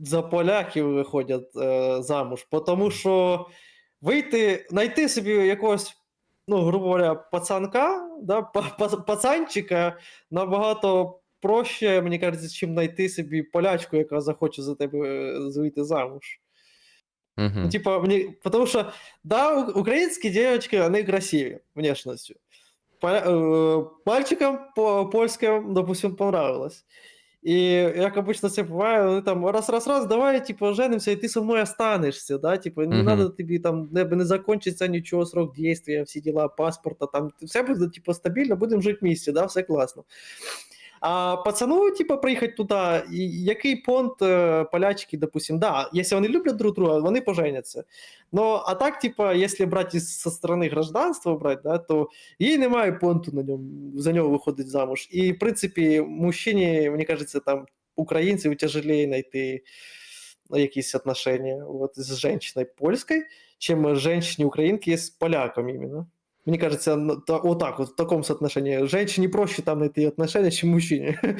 за поляків виходять е, замуж, тому що вийти, знайти собі якогось, ну, грубо говоря, пацанка, да, па- па- пацанчика набагато проще, мені кажеться, чим знайти собі полячку, яка захоче за тебе е, вийти замуж. Угу. Ну, типа, мне, потому что, да, у- украинские девочки, они красивее внешностью. Поля- э, мальчикам по польским, допустим, понравилось. И як обычно це буває, вони там раз-раз-раз, давай, типу, женимся, і ти со мною останешся, да, типа, не Мгм. надо тобі там, не, не закончиться нічого, срок действия, всі діла, паспорта, там, все буде, типа, стабільно, будемо жити місті, да, все класно. А пацану, типа, приїхати туди, який понт е, полячки, допустим, да, якщо вони люблять друг друга, вони поженяться. Ну, а так, типа, якщо брати со сторони гражданства брати, да, то їй немає понту на ньому, за нього виходить замуж. І, в принципі, мужчині, мені кажеться, там, українців тяжелее знайти якісь отношения вот, з жінкою польською, чим женщині українки з поляком іменно. Мені кажется, вот так вот, в таком соотношении. Женщине проще там найти отношения, чем мужчине.